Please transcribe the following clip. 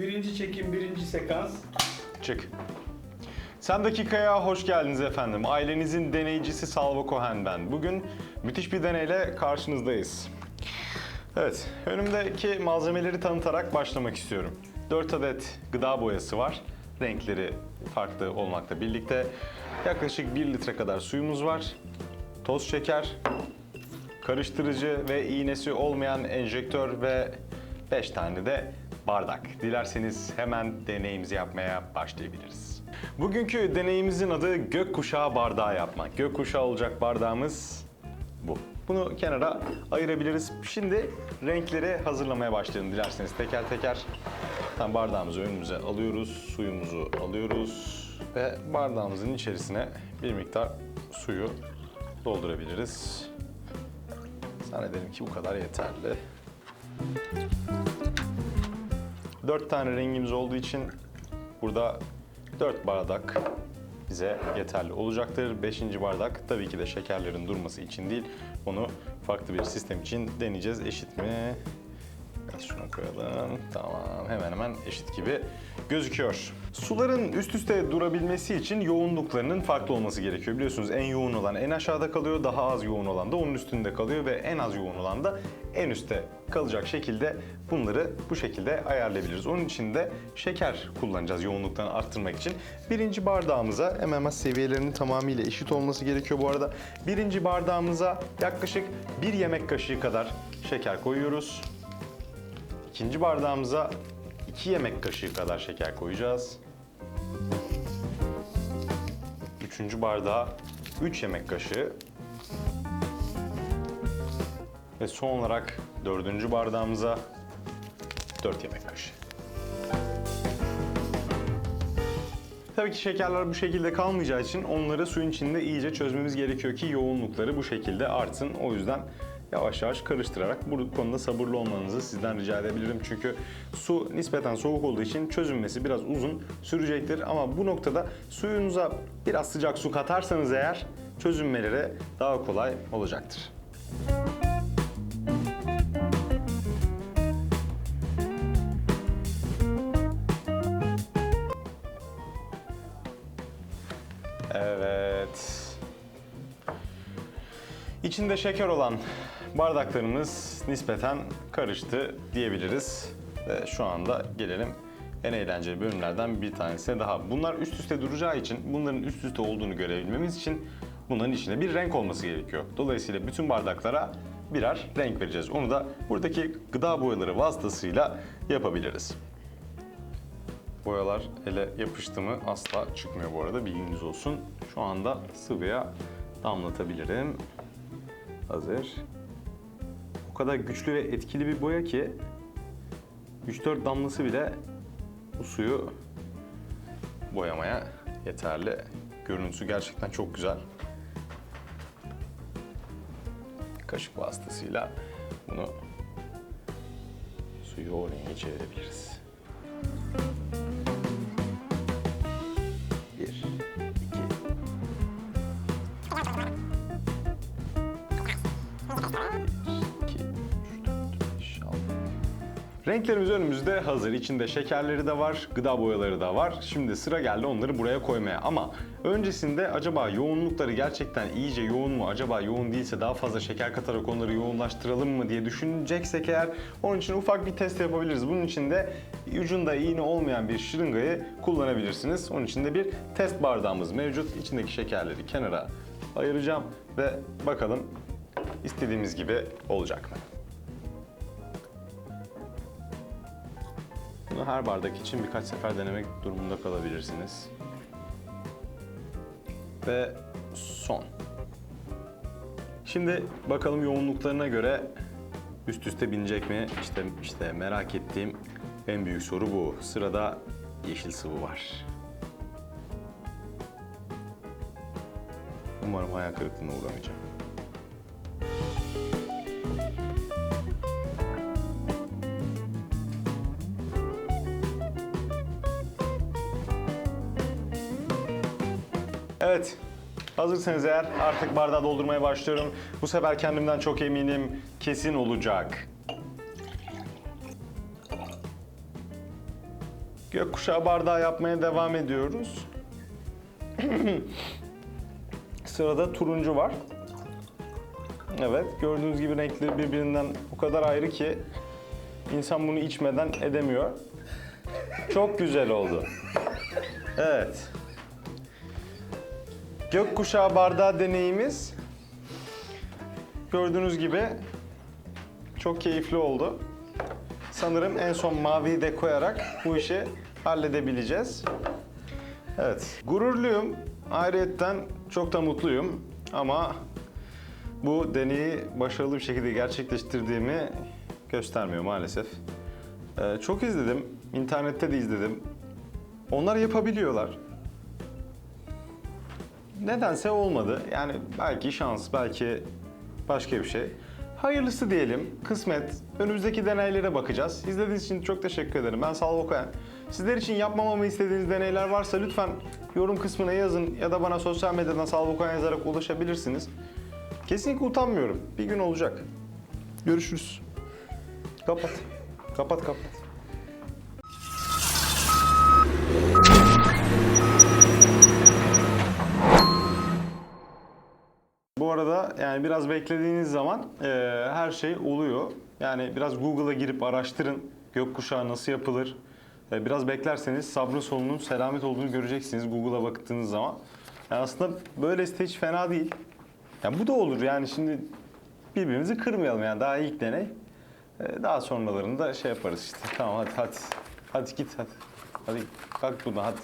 Birinci çekim, birinci sekans. Çık. Sen dakikaya hoş geldiniz efendim. Ailenizin deneyicisi Salvo Cohen ben. Bugün müthiş bir deneyle karşınızdayız. Evet, önümdeki malzemeleri tanıtarak başlamak istiyorum. 4 adet gıda boyası var. Renkleri farklı olmakla birlikte. Yaklaşık 1 litre kadar suyumuz var. Toz şeker, karıştırıcı ve iğnesi olmayan enjektör ve 5 tane de bardak. Dilerseniz hemen deneyimizi yapmaya başlayabiliriz. Bugünkü deneyimizin adı gökkuşağı bardağı yapmak. Gökkuşağı olacak bardağımız bu. Bunu kenara ayırabiliriz. Şimdi renkleri hazırlamaya başlayalım dilerseniz teker teker. Tam bardağımızı önümüze alıyoruz, suyumuzu alıyoruz ve bardağımızın içerisine bir miktar suyu doldurabiliriz. Zannederim ki bu kadar yeterli. Dört tane rengimiz olduğu için burada dört bardak bize yeterli olacaktır. Beşinci bardak tabii ki de şekerlerin durması için değil, onu farklı bir sistem için deneyeceğiz. Eşit mi? Şuna koyalım. Tamam, hemen hemen eşit gibi gözüküyor. Suların üst üste durabilmesi için yoğunluklarının farklı olması gerekiyor. Biliyorsunuz en yoğun olan en aşağıda kalıyor, daha az yoğun olan da onun üstünde kalıyor ve en az yoğun olan da en üstte kalacak şekilde bunları bu şekilde ayarlayabiliriz. Onun için de şeker kullanacağız yoğunluklarını arttırmak için. Birinci bardağımıza MMS seviyelerinin tamamıyla eşit olması gerekiyor bu arada. Birinci bardağımıza yaklaşık bir yemek kaşığı kadar şeker koyuyoruz. İkinci bardağımıza 2 yemek kaşığı kadar şeker koyacağız. Üçüncü bardağa 3 yemek kaşığı. Ve son olarak dördüncü bardağımıza 4 yemek kaşığı. Tabii ki şekerler bu şekilde kalmayacağı için onları suyun içinde iyice çözmemiz gerekiyor ki yoğunlukları bu şekilde artsın. O yüzden yavaş yavaş karıştırarak bu konuda sabırlı olmanızı sizden rica edebilirim. Çünkü su nispeten soğuk olduğu için çözünmesi biraz uzun sürecektir. Ama bu noktada suyunuza biraz sıcak su katarsanız eğer çözünmeleri daha kolay olacaktır. Evet. İçinde şeker olan bardaklarımız nispeten karıştı diyebiliriz. Ve şu anda gelelim en eğlenceli bölümlerden bir tanesine daha. Bunlar üst üste duracağı için, bunların üst üste olduğunu görebilmemiz için bunların içinde bir renk olması gerekiyor. Dolayısıyla bütün bardaklara birer renk vereceğiz. Onu da buradaki gıda boyaları vasıtasıyla yapabiliriz. Boyalar ele yapıştı mı asla çıkmıyor bu arada bilginiz olsun. Şu anda sıvıya damlatabilirim. Hazır. Kadar güçlü ve etkili bir boya ki 3-4 damlası bile bu suyu boyamaya yeterli. Görüntüsü gerçekten çok güzel. Kaşık vasıtasıyla bunu suyu o renge çevirebiliriz. Bir, iki, iki, Renklerimiz önümüzde hazır. İçinde şekerleri de var, gıda boyaları da var. Şimdi sıra geldi onları buraya koymaya. Ama öncesinde acaba yoğunlukları gerçekten iyice yoğun mu? Acaba yoğun değilse daha fazla şeker katarak onları yoğunlaştıralım mı diye düşüneceksek eğer onun için ufak bir test yapabiliriz. Bunun için de ucunda iğne olmayan bir şırıngayı kullanabilirsiniz. Onun için de bir test bardağımız mevcut. İçindeki şekerleri kenara ayıracağım ve bakalım istediğimiz gibi olacak mı? Bunu her bardak için birkaç sefer denemek durumunda kalabilirsiniz. Ve son. Şimdi bakalım yoğunluklarına göre üst üste binecek mi? İşte işte merak ettiğim en büyük soru bu. Sırada yeşil sıvı var. Umarım hayal kırıklığına uğramayacağım. Evet. Hazırsanız eğer artık bardağı doldurmaya başlıyorum. Bu sefer kendimden çok eminim. Kesin olacak. Gökkuşağı bardağı yapmaya devam ediyoruz. Sırada turuncu var. Evet, gördüğünüz gibi renkleri birbirinden o kadar ayrı ki insan bunu içmeden edemiyor. Çok güzel oldu. Evet. Gökkuşağı bardağı deneyimiz gördüğünüz gibi çok keyifli oldu. Sanırım en son maviyi de koyarak bu işi halledebileceğiz. Evet, gururluyum. Ayrıyetten çok da mutluyum. Ama bu deneyi başarılı bir şekilde gerçekleştirdiğimi göstermiyor maalesef. Ee, çok izledim, internette de izledim. Onlar yapabiliyorlar. Nedense olmadı. Yani belki şans, belki başka bir şey. Hayırlısı diyelim, kısmet. Önümüzdeki deneylere bakacağız. İzlediğiniz için çok teşekkür ederim. Ben Salvo Koyan. Sizler için yapmamamı istediğiniz deneyler varsa lütfen yorum kısmına yazın ya da bana sosyal medyadan Salvo Koyan yazarak ulaşabilirsiniz. Kesinlikle utanmıyorum. Bir gün olacak. Görüşürüz. Kapat. Kapat kapat. Arada yani biraz beklediğiniz zaman e, her şey oluyor. Yani biraz Google'a girip araştırın gökkuşağı nasıl yapılır. E, biraz beklerseniz sabrın sonunun selamet olduğunu göreceksiniz Google'a baktığınız zaman. Yani aslında böylesi de hiç fena değil. Yani bu da olur yani şimdi birbirimizi kırmayalım yani daha ilk deney. E, daha sonralarında şey yaparız işte. Tamam hadi hadi. Hadi git hadi. Hadi kalk buradan hadi.